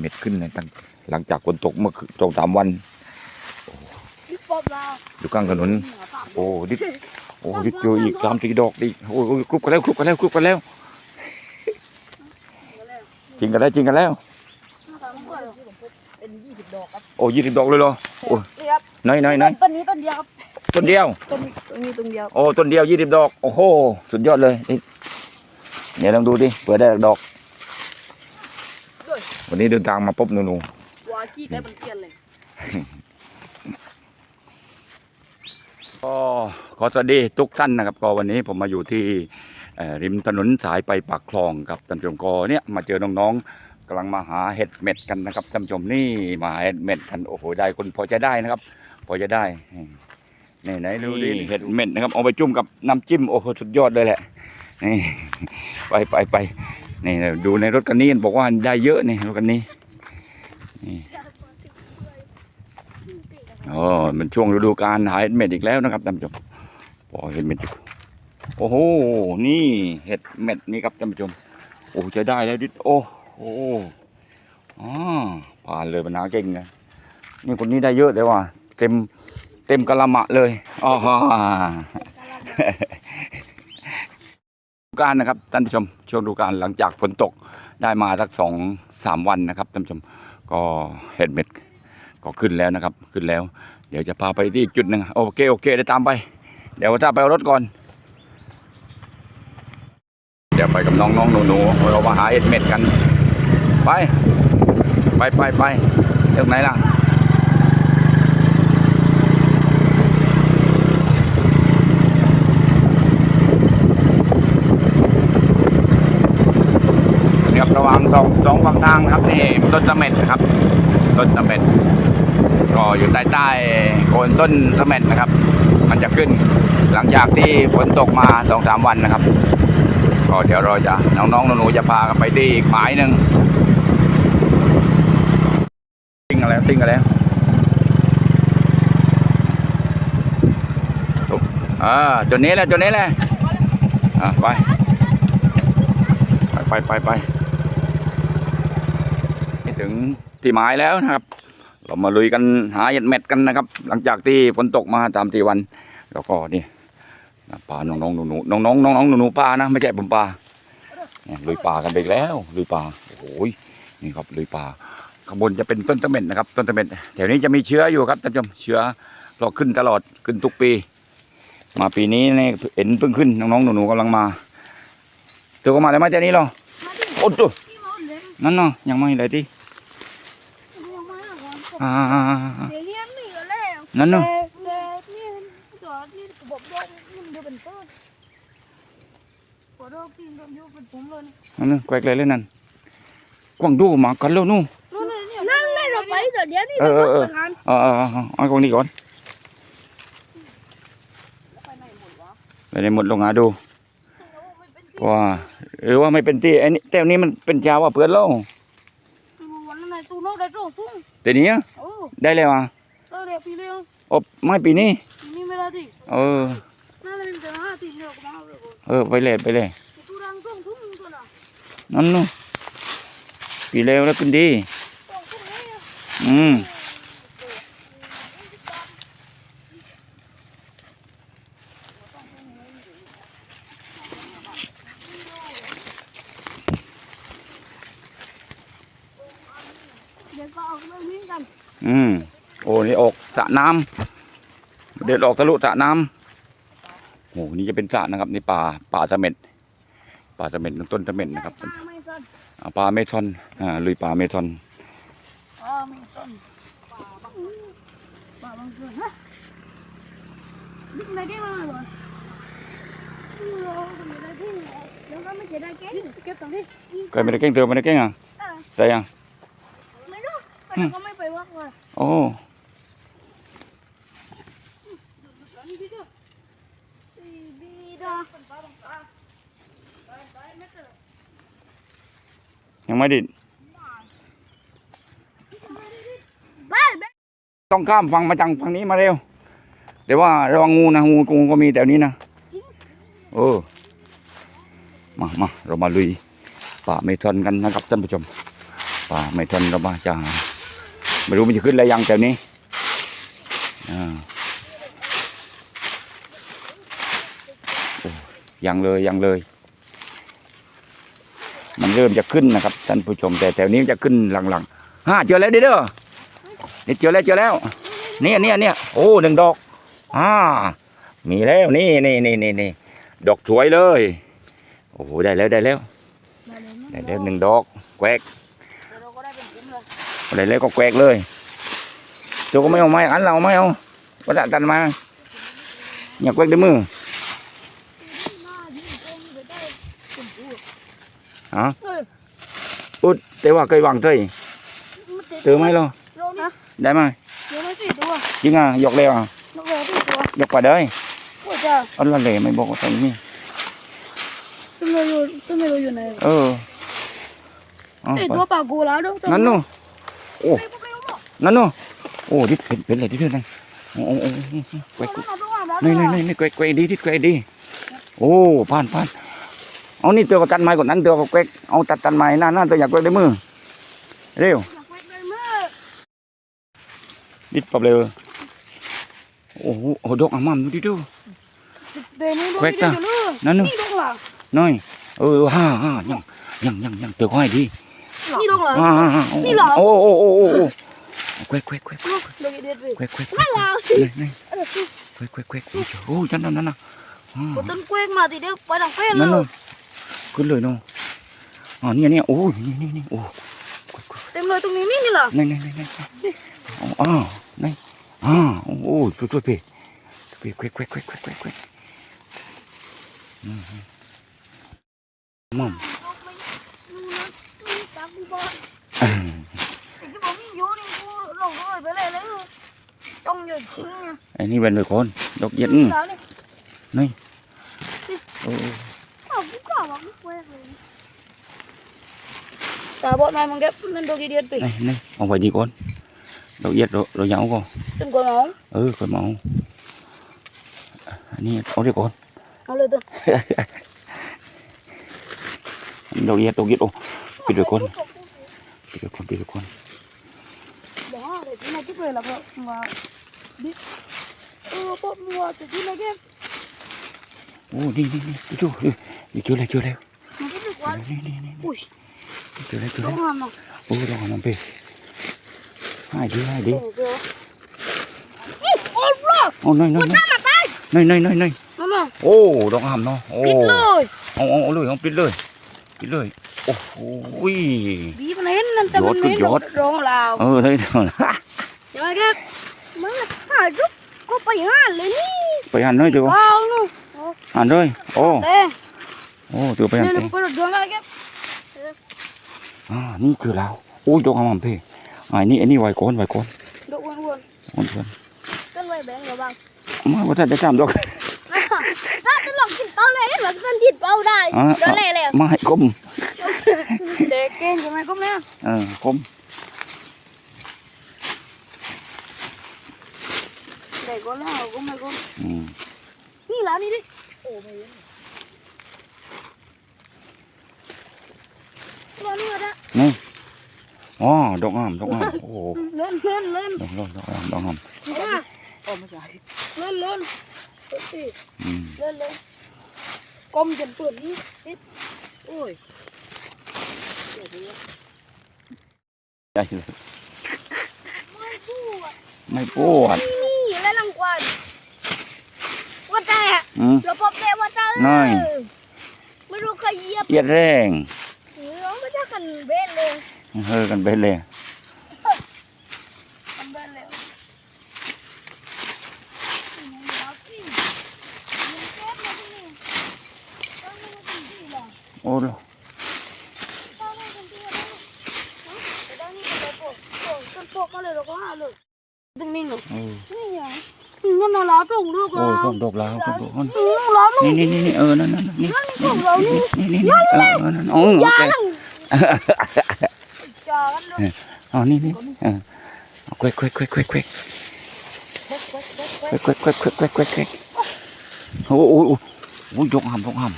เม็ดขึ้นเลยตั้งหลังจากฝนตกเมื่อคืนสองสามวันพี่ปอบเราอยู่กลางถนน โอ้ดิบโอ้ดิบเจออีกสามสี่ดอกดิโอ้ยกรุบกันแล้วกรุบกันแล้วกรุบกันแล้ว จริงกันแล้วจริงกันแล้วเป็นยี่สิบดอกครับโอ้ยี่สิบดอกเลยเหรอโอ้ยนี่ครับไหนไหนไหนต้นนี้ต้นเดียวครับต้นเดียวต้นต้นนี้ต้นเดียวโอ้ต้นเดียวยี่สิบดอกโอ้โหสุดยอดเลยนี่เดี๋ยวลองดูดิเผื่อได้ดอก วันนี้เดินทางมาพบหนูวาขี้ได้มันเกลียนเลยๆก็ขอสวัสดีทุกท่านนะครับก็วันนี้ผมมาอยู่ที่เอ่อริมถนนสายไปปากคลองครับท่านผู้ชมก็เนี่ยมาเจอน้องๆกำลังมาหาเห็ดเม็ดกันนะครับท่านผู้ชมนี่มาหาเห็ดเม็ดกันโอ้โหได้คนพอจะได้นะครับ พอจะได้นี่ไหนดูดิเห็ดเม็ดนะครับเอาไปจุ่มกับน้ำจิ้มโอ้โหสุดยอดเลยแหละนี่ ไปไปไป นี่ดูในรถคันนี้บอกว่าได้เยอะนี่รถคันนี้นี่โอ้มันช่วงฤดูกาลหาเห็ดเม็ดอีกแล้วนะครับท่านผู้ชมพอเห็ดเม็ดอีกโอ้โหนี่เห็ดเม็ดนี่ครับท่านผู้ชมโอ้ใช้ได้แล้วดิโอ้โหอ๋อผ่านเลยปัญหาเก่งนะนี่คนนี้ได้เยอะเลยว่ะเต็มเต็มกะละมะเลยอ๋อ การนะครับท่านผู้ชมช่วงดูการหลังจากฝนตกได้มาสักสองสามวันนะครับท่านผู้ชมก็เห็ดเม็ดก็ขึ้นแล้วนะครับขึ้นแล้ว เดี๋ยวจะพาไปที่อีกจุดหนึ่งโอเคโอเคได้ตามไป เดี๋ยวจะไปเอารถก่อน เดี๋ยวไปกับน้องน้องหนูหนูๆเรามาหาเห็ดเม็ดกัน ไป ไปไปไปเรื่องไหนล่ะ นี่ครับระหว่าง สองสองฝั่งทางนะครับนี่ต้นเสม็ดนะครับ ต้นเสม็ดก็อยู่ใต้ใต้โคนต้นเสม็ดนะครับ มันจะขึ้นหลังจากที่ฝนตกมาสองสามวันนะครับก็เดี๋ยวเราจะน้องๆหนูๆจะพากันไปที่อีกหมายหนึ่งติ้งกันแล้วติ้งกันแล้วตุ๊บอ่าจุดนี้แหละจุดนี้แหละอ่าไป ไปไปไปนี่ ถึงที่หมายแล้วนะครับ เรามาลุยกันหาเห็ดเม็ดกันนะครับ หลังจากที่ฝนตกมาตามสี่วัน แล้วก็นี่ปลาน้องๆหนูๆน้องๆน้องๆหนูๆปลานะไม่ใช่ผมปลาเนี่ยลุยป่ากันไปอีกแล้วลุยป่าโอ้โหนี่ครับลุยป่าข้างบนจะเป็นต้นตะเม็ดนะครับ ต้นตะเม็ดแถวนี้จะมีเชื้ออยู่ครับท่านผู้ชมเชื้อเราขึ้นตลอดขึ้นทุกปี มาปีนี้เนี่ยเห็นเพิ่งขึ้นน้องๆหนูๆกำลังมาเธอก็มาได้ไหมเจ้านี้เหรอมาดิโอ้ตัวพี่มาเลยนั่นเนาะยังไม่เลยที่ยังมาก่ อนอ่าเดี๋ยวเลี้ยงนี่ก็แล้วนั่นเนาะแต่แต่นี่จอดที่ระบบดอกนี่มันดูเป็นต้นหัวดอกที่มันอยู่เป็นผมเลยนั่นเนาะแกวกเลยเลยนั่นกวางดูมากันแล้วนู่นนู่นนี่นั่นเลยเราไปเดี๋ยวเดี๋ยวนี่เออเออเออไปงานเออเออเออเอากวางนี้ก่อนไปไหนหมดวะไปในหมดลงหาดูเราไม่เป็นเพราะว่าหรือว่าไม่เป็นที่ไอ้นี่แต่นี้มันเป็นชาวว่าเพื่อนเราที่วันนั้นไหนตู้นอกได้ตู้ ทุ่งแต่เนี้ยโอ้ได้แล้วอะเราเรียกพี่เลี้ยงโอ้ไม่ปีนี้นี่ไม่ได้ดิเออ น่าจะเป็นแต่ห้าทีเดียวก็มาเอาเลยเออ ไปเลยไปเลยตู้รังตู้ทุ่งตัวน่ะนั่นนู่นปีแล้วแล้วขึ้นดีตู้ทุ่งนี่อืม เดี๋ยวก็เอาเรื่องนี้กัน อืมโอ้นี่ออกสระน้ำเดินออกทะลุสระน้ำโอ้นี่จะเป็นสระนะครับนี่ป่าป่าเสม็ดป่าเสม็ดต้นเสม็ดนะครับไม่ต้นอ่าป่าเมซอนอ่าลุยป่าเมซอนอ๋อไม่ต้นป่าบางป่าบางส่วนฮะดึกไหนได้มาเหรอเราไม่ได้ที่แล้วก็ไม่จะได้แก้เก็บตรงนี้เคยไม่ได้เก่งเธอไม่ได้เก่งอะได้ยังไม่รู้ วัดว่าโอ้บีดายังไม่ดิดบ้าต้องข้ามฝั่งมาจังฝั่งนี้มาเร็ว แต่ว่าระวังงูนะงูงูก็มีแถวนี้นะเออมามาเรามาลุยป่าเมซอนกันนะครับท่านผู้ชมป่าไม่ทนเราบ้าจ้า ไม่รู้มันจะขึ้นอะไรยังแถวนี้ยังเลยยังเลย มันเริ่มจะขึ้นนะครับ ท่านผู้ชมแต่แถวนี้มันจะขึ้นหลังๆฮ่าเจอแล้วเด้อเด้อเดี๋ยเจอแล้วเจอแล้วเนี่ยเนี่ยเนี่ยโอ้หนึ่งดอกอ่ามีแล้วนี่นี่นี่นี่นี่ดอกสวยเลย โอ้โหได้แล้วได้แล้ว ได้แล้วหนึ่งดอกแกวก ได้แล้วก็แกวกเลยตัวก็ไม่เอาไม้อันเราไม่เอาก็ดันกันมาอย่าแกวกด้วยมือหน้ายิ่งโกงไปได้เป็นผู้อ๋อเฮ้ยอุดแต่ว่าเคยวางเตยมันเตะเจอไหมเหรอเรานี่ได้ไหมเดี๋ยวไม่สี่ตัวจริงอะยกแล้วอะนกเหลือสี่ตัวยกกว่าเด้ยโอ้ยจ้าอันละเลยไม่บอกว่าตรงนี้ตึ้งเลยอยู่ตึ้งเลยอยู่ไหนเออเอาไอ้ไปตัวปากกูแล้วดูนั่นนู่น โอ้ไอ้พวกไอ้พวกนั่นนู่นโอ้ดิดเป็นเป็นอะไรดิดนั่นโอ้โอ้โอ้โอ้แกวกเอาตัวมานี่นี่นี่นี่แกวกแกวกดีดิดแกวกดีโอ้ผ่านผ่านเอานี่ตัวก็ตัดไม้กดนั้นตัวก็แกวกเอาตัดตัดไม้หน้าหน้าตัวอยากแกวกด้วยมือเร็วอยากไปเลยแม่ดิดปับเลยโอ้โหโอ้ดอกอะมั่มดูดิดูเดี๋ยวนี้ดูแขวกที่จ้ะเดี๋ยวนั่นนู่นนี่ดงเหรอน้อยเออฮ่าฮ่ายังยังยังยังเตือก้อยดี นี่ลงเหรอ นี่เหรอ โอ้โอ้โอ้โอ้เควกเควกเควกเควกเควกเควกนี่เควกเควกเควกโอ้ยนั่นนั่นนั่นน่ะกูต้นเควกมาทีเดียวไปดังเฟ้นเลยขึ้นเลยเนาะอ๋อนี่นี่โอ้ยนี่นี่นี่โอ้เต็มเลยตรงนี้นี่นี่เหรอนี่นี่นี่นี่อ๋อนี่อ๋อโอ้ยช่วยช่วยเพ่เพ่เควกเควกเควกเควกเควก Mom. บอลอืมไอ้ที่ผมอยู่นี่กูลงเลยไปเลยเลยจ้องอยู่ชิงไงไอ้นี่เป็นเลยคนดอกเย็นนี่โอ้อ้ากูกล้าว่ากูแควกเลยตาบอดนายมึงเก็บนั่นโดกีเดียดไปนี่นี่เอาไว้ดีก่อนดอกเย็ดเราเราเหยาก่อนตึงก่อนน้องเออก่อนมาเอาอันนี้เอาดีก่อนเอาเลยตึงดอกเย็ดดอกเย็ดโอ้ ปิดด้วยก่อนปิดด้วยก่อนปิดด้วยก่อนเดี๋ยวเดี๋ยวที่นายที่ไปแล้วก็มาดิเออปอดมัวจะที่นายเก็บโอ้นี่นี่นี่ดูดูนี่เจอแล้วเจอแล้วมันก็จะกวนนี่นี่นี่อุ้ยเจอแล้วเจอต้อแล้วงทำเนาะโอ้ดอกมันไปให้ดีให้ดีโอ้โหโอ้โหโอ้น้อยน้อยน้อยมาตายน้อยน้อยน้อยน้อยมามาโอ้ดอกหามเนาะโอ้ปิดเลยเอาเอาเอาเลยเอาปิดเลยปิดเลย โอ้โหบีมันเห็นนั่นแต่มันไม่ยอดร้องลาวเออเลยเถอะนะเดี๋ยวแกมึงหาจุ๊บก็ไปหาเลยนี่ไปหันเลยเจ้าว้าวนู่นหันเลยโอ้เต้โอ้เจอไปหันเนี่ยเตเราเปิดดวงอะไรแกอ่านี่คือเราโอ้ยดอกหามเพ่อ่านี่อันนี้ไว้ก่อนไว้ก่อนดอกอ้วนก่อนก่อนๆต้นไม้แบงค์เหรอบ้างมาว่าถ้าได้สามดอกถ้าจะลองกินเป้าเลยหลังต้นดิดเป้าได้อ่าเดี๋ยวเละเลยมาให้กลม เด็กเก่งใช่ไหมก็แม่เออกลมเด็กก็แล้วก็ไม่ก็อืมนี่ร้านนี้ดิโอ้ไม่เห็นร้านนี้มาได้นี่อ๋อดอกหามดอกหามโอ้โหเล่นเล่นเล่นดอกดอกดอกหามดอกหามว่าโอ้ไม่ใช่เล่นเล่นเล่นสิอืมเล่นเล่นกลมจนเปิดนี่นิดโอ้ย ได้เลยไม่พูดไม่ปวดนี่แล้วรางวัลว่าแต่อืมเราพบแต่ว่าแต่น้อยไม่รู้ใครเหยียบเอียดแรงหรือน้องไม่ได้กันเบนเลยเฮอกันไปเลยกันเบนเลยโอ้โห ตึงนี่หนูเออนี่ยังนั่นน่ะล้อตรงลูกโอ้เรายดอกดอกลาวดอกดอกคนล้อลูกนี่นี่นี่นี่เออนั่นนั่นนั่นนี่ของเรานี่นี่นี่นี่เออเออนั่นโอ้โอเคจอกันลูกอ๋อนี่นี่เออเอาเควกเควกเควกเควกเควกเควกเควกเควกเควกเควกเควกเควกโอ้โหโอ้โหโอ้ยดอกหามดอกหาม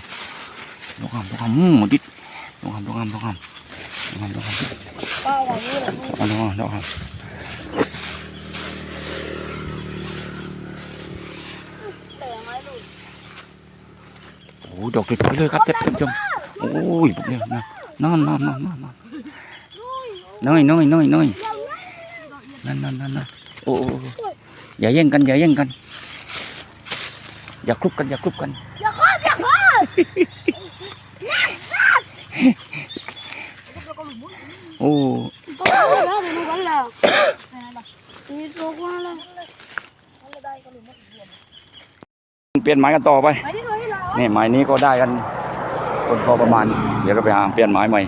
ดอกหามดอกหามอืมดิดดอกหามดอกหามดอกหามดอกหามดอกหามป้าอย่างนี้เลยเอาเนาะเนาะครับ แต่ยังไม่รู้ โอ้ ดอกสวยๆเลยครับท่านผู้ชมโอ้ยพวกเนี้ยนะนอนนอนนอนนอนนอนน้อยน้อยน้อยน้อยนั่นนั่นนั่นนั่นโอ้โอ้โอ้อย่าแย่งกันอย่าแย่งกัน อย่าคลุกกันอย่าคลุกกันอย่าคอดอย่าคอดโอ้ก็ไม่ได้ไม่กันแล้วนี่ตัวกูแล้วเปลี่ยนไม้กันต่อไปไปที่ไห นี่ไม้นี้ก็ได้กันคนพอประมาณ เดี๋ยวก็ไปหาเปลี่ยนไม้ใหม่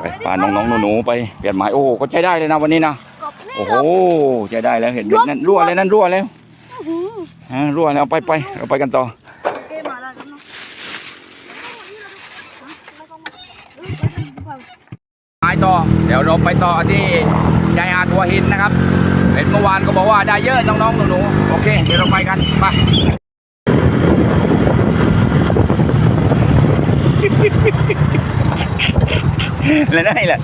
ไปพาน้องๆหนูๆไปเปลี่ยนไม้โอ้ก็ใช้ได้เลยนะวันนี้นะโอ้โหใช้ได้แล้วเห็นเบ็ดนั่นรั่วเลยนั่นรั่วแล้วฮะรั่วแล้วไปไปเราไปกันต่อไม้ต่อเดี๋ยวเราไปต่อที่ชายหาดหัวหินนะครับเห็นเมื่อวานก็บอกว่าได้เยอะน้องๆหนูๆโอเค เดี๋ยวเราไปกันไป เลยได้แหละ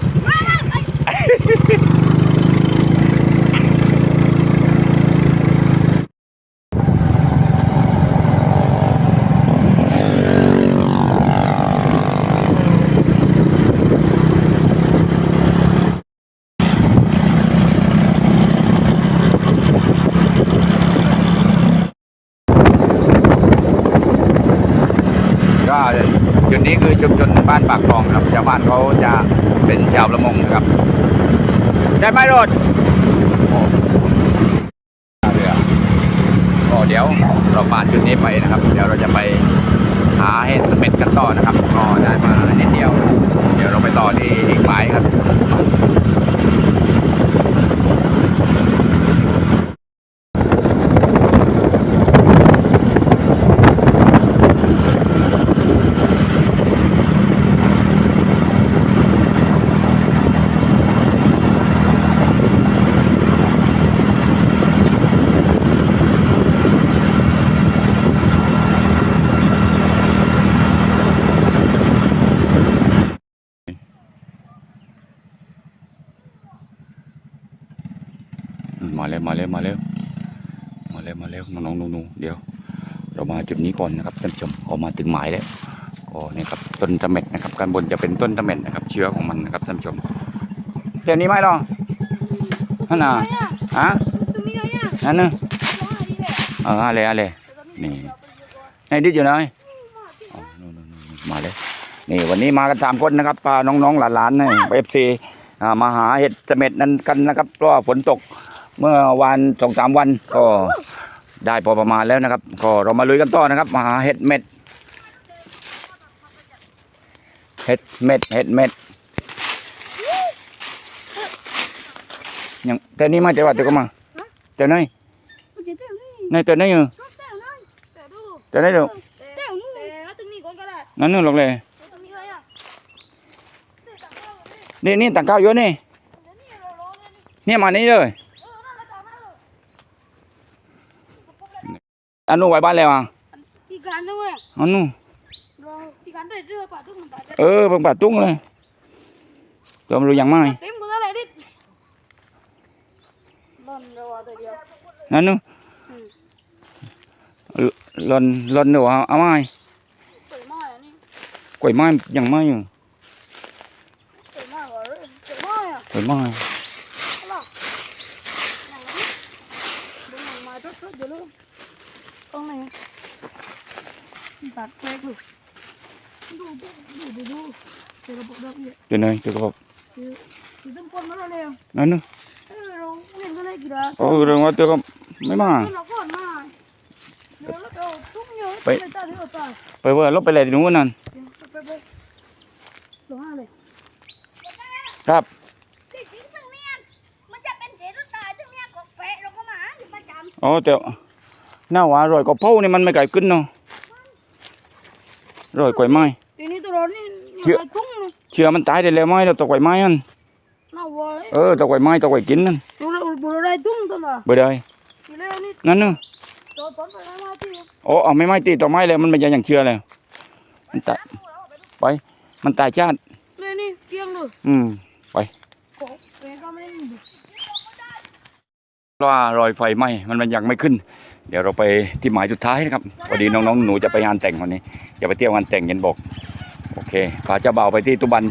จุดนี้คือชุมชนบ้านปากคลองครับชาวบ้านเขาาวประมงนะครับ ได้ไหมรถโอ้เรือก็เดี๋ยวเราผ่านจุดนี้ไปนะครับ เดี๋ยวเราจะไปหาเห็ดเม็ดกันต่อนะครับก็ได้มานิดเดียว เดี๋ยวเราไปต่อที่อีกหมายครับ อืมมาเร็วมาเร็วมาเร็วมาเร็วมาเร็วน้องๆหนูๆเดี๋ยว เรามาจุดนี้ก่อนนะครับท่านผู้ชมออกมาถึง หมายแล้วก็นี่ครับต้นตะเม็ดนะครับการบนจะเป็นต้นตะเม็ดนะครับ เชื้อของมันนะครับท่านผู้ชมเดี๋ยวนี้ไหมหรอนั่นน่ะฮะนั่นนึงอยดีเอออะไรอะไรนี่ไอ้ดิอยู่ไหนอ๋อนู่นนู่นนู่นมาเลยนี่วันนี้มากันสามคนนะครับพาน้องๆหลานๆนี่เอฟซีมาหาเห็ดเสม็ดนั้นกันนะครับเพราะฝนตกเมื่อวันสองสามวันก็ได้พอประมาณแล้วนะครับ ก็เรามาลุยกันต่อนะครับ มาหาเห็ดเม็ด เห็ดเม็ดเห็ดเม็ดยังแต่นี้มาแต่ว่าเดี๋ยวก็มาแต่ไหน มันจะเต้นนี่ ไหนแต่ไหนอยู่ เต้นเลยเต้นดู แต่ไหนเดี๋ยว เต้นนู่นแล้วตรงนี้ก่อนก็ได้ นั่นนู่นหรอกเลย ตรงนี้เลยอ่ะเต้นต่างกันเลย นี่นี่ต่างก้าวเยอะนี่ เดี๋ยวนี้เรารอเลยนี่ เนี่ยมานี่เลย เออนั่นแหละต่อมาเลย อันนู้นไว้บ้านแล้วอ่ะ อีกการนึงเลย อันนู้ น รออีกการได้เรือป่าตุ้งมันป่า เออเพิ่งปัดตุ้งเลยตัวมันรู้ยังไม่ เต็มกูได้เลยดิบอลเราว่าตัวเดียว นั่นนู้นหล่นหล่นเดี๋ยวเอาเอาไม้ เปิดมาอ่ะนี่ กล้วยไม้ยังไม่อยู่ เปิดมาก่อนเลยเปิดมาอ่ะ กล้วยไม้ เอาล่ะอย่างนี้ดูหนังมาทุกๆเดี๋ย ดูดูดูดูเดี๋ยวเราบอกดอกเนี่ยตัวไหนตัวกบคือต้นปนมาแล้วนั่นนู้นเออเราเล่นกันได้กี่ดาโอ้เรื่องว่าตัวก็ไม่มาเราก่อนมาเดี๋ยวเราไปเอาตุ้งไปไปตาเดี๋ยวตาไปเว่าลบไปเลยที่นู้นนั่นครับที่จริงตรงเนี้ยมันจะเป็นเสียตายตรงเนี้ยกบแปะเราก็มาอยู่ประจำอ๋อแต่หน้าหวานอร่อยกว่าเผานี่มันไม่ไก่ขึ้นเนาะ อร่อยกว่าไม้ทีนี้ตัวเรานี่เชื่อยังไงตุ้งเลยเชื่อมันตายได้แล้วไม้เราตกไว้ไม้อันน่าวัวเลยเออตกไว้ไม้ตกไว้กินนั่นตัวเราบุเราได้ตุ้งตัวละเบอร์ใดทีแรกนี่นั่นนู่นตัวต้นไปแล้วมาที่โอ้เอาไม่ไม้ตีต่อไม้เลยมันไม่ยังอย่างเชื่อเลยมันตายไปมันตายชาติเลยนี่เกียงเลยอืมโกเองก็ไม่ได้ดูเพราะว่ารอยไฟไหม้มันมันยังไม่ขึ้น เดี๋ยวเราไปที่หมายสุดท้ายนะครับพอดีน้องๆหนูจะไปงานแต่งวันนี้จะไปเที่ยวงานแต่งเย็นบอกโอเคพาเจ้าบ่าวไปที่ตุบัน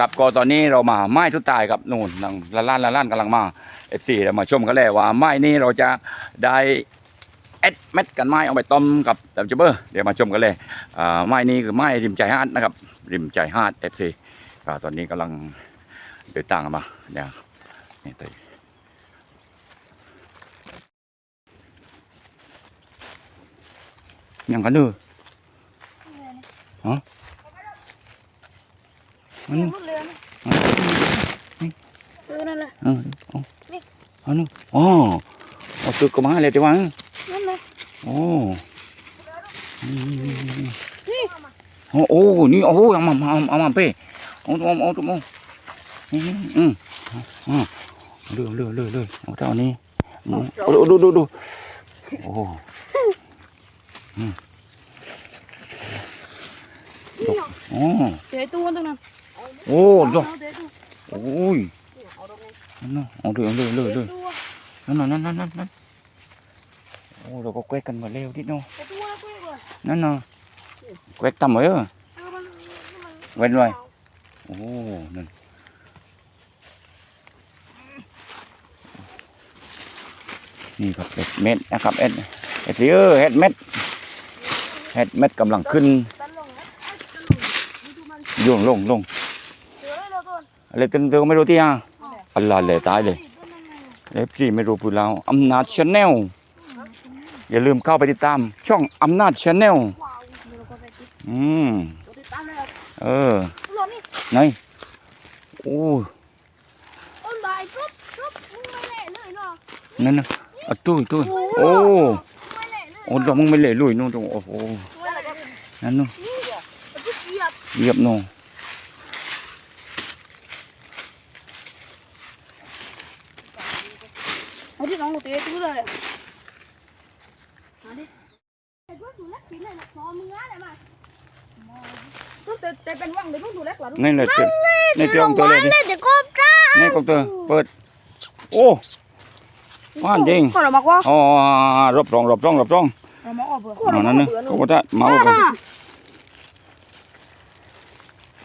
ครับก็ตอนนี้เรามาไม้ทุดตายครับนู่นนั่งละล้านละล้านกำลังมาเอฟซีเรามาชมกันแล้วว่าไม้นี้เราจะได้เอ็ดเม็ดกันไม้เอาไปต้มกับดับเจเบอร์เดี๋ยวมาชมกันเลยอ่าไม้นี้คือไม้ริมใจฮาดนะครับ ริมใจฮาดเอฟซีตอนนี้กำลังเดินทางกันมาเดี๋ยวนี่ตัวยังกันเด้อฮะ มันหมดเลยนะเออนั่นแหละเออเอาเอาหนึ่งอ๋อเอาตึกก็มาเลยที่วังนั่นแหละโอ้นี่โอ้โอ้นี่โอ้เอามาเอาเอามาเป้เอาเอาเอาเอานี่อืมอ๋อเลือเลือเลือเลือเอาเท่านี้ดูดูดูดูโอ้โอ้เจ๊ตัวตั้งนั้น โอ้ดูเอาเจ๊ตัวโอ้ยนั่นเอาเลือเลือเลือเลือตัวนั่นนั่นนั่นนั่นนั่นโอ้เราก็แกวกกันมาเร็วนิดเนาะเจ๊ตัวแล้วก็เลยนั่นน่ะแกวกต่ำไว้เออเออมันเว้นไว้โอ้นั่นนี่ครับเห็ดเม็ดนะครับเอ็ดเห็ดเออเห็ดเม็ดเห็ดเม็ดกำลังขึ้นตันลงนะไอ้ตันลงดูดูมันโย่งลงลงเจอแล้วตัว อะไรตึงเตไม่รู้ที่อะอัลลาเลยตายเลยเอฟซีไม่รู้พูดแล้วอำนาจชาแนลอย่าลืมเข้าไปติดตาม ช่องอำนาจชาแนลว้าวเดี๋ยวเราก็ไปติดอืมติดตามเลยเออหลอนนี่ไหนโอ้ต้นใบปุ๊บปุ๊บมึงไม่เละเลยเนาะนั่นน่ะอะตุ้ยตุ้ยโอ้ไม่เละเลยโอ้ดอกมึงไม่เละลุยนู่นตรงโอ้โหไม่เละนั่นนู่นนี่เดี๋ยวมันจะเสียบเหยียบนู่น เอาที่ น้องหนูเตะตัวเลยมาดิไอ้พวกหนูเล็กกินเลยนะซอมืออะไรมาต้องเตะเตะเป็นว่างเดี๋ยวพวกหนูเล็กกว่านี่เลยเจ็บนี่เจ้าตัวเลยดิเดี๋ยวก็จ้านี่ก็ตัวเปิด โอ้ว่านจริงขอเราบอกว่าอ๋อรบรองรบรองรบรองเราบอกว่าเบื่ออ๋อนั่นนึงเขาก็จะเมาไป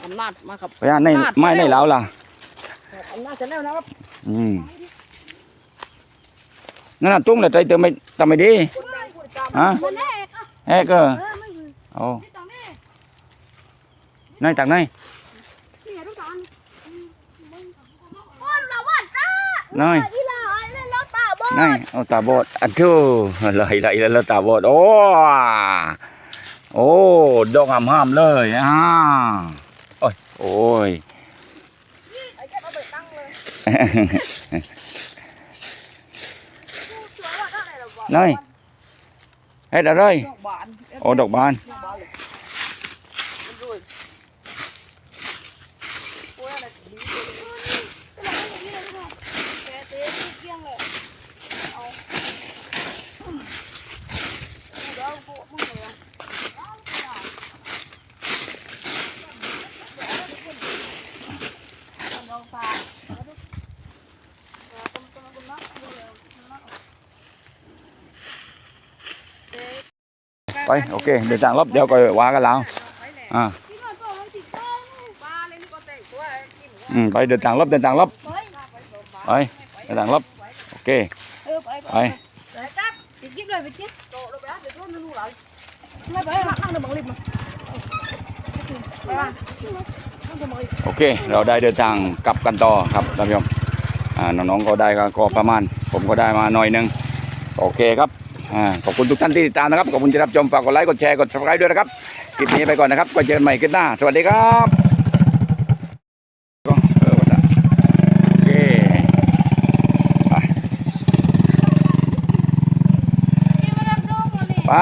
อำนาจมาครับพยานในไม่ในแล้วล่ะอำนาจจะแน่วนะครับอืม นั่นน่ะตุ้งเลยใจเติมไม่ทำไม่ดีฮะแรกเอ้ก็เออไม่คือโอ้ที่ตอนจากไหนนี่ไงทุกตอนคนเราว่าจ้าในอีหลาเล่นแล้วตาบดในเอาตาบอดอัดทูเลยเลแล้วตาบอดโอ้โอ้ดอกห้ามๆเลยอ่าโอ้ยโอ้ย ไอ้แค่เอาไปตั้งเลยสวย ว่าเท่าไหร่เราบอก ในเฮ็ดอะไร ดอกบาน โอ้ดอกบาน ดอกบานเลยมันรวยโอ้ยอะไรดีเลยแกเต้เกี้ยงเลยเอาเดี๋ยวพวกมึงเลยเอาไป ไปโอเคเดินทางรอบเดี๋ยวก็ว่ากันแล้วอ่าอืมไปเดินทางรอบเดินทางรอบไปเดินทางรอบโอเคเออไปไปไปจับติดกิ๊บเลยไปกิ๊บโตเลยไปเดี๋ยวโดนนู่นเลยไปเดี๋ยวบังลิบมาไปโอเค เราได้เดินทางกลับกันต่อครับท่านผู้ชมอ่าน้องๆก็ได้ก็ประมาณ ผมก็ได้มาหน่อยหนึงโอเคครับ ขอบคุณทุกท่านที่ติดตามนะครับ ขอบคุณที่รับชมฝากกดไลค์ กดแชร์ กดซับสไครต์ด้วยนะครับ คลิปนี้ไปก่อนนะครับก็เจอกันใหม่คลิปหน้า สวัสดีครับไป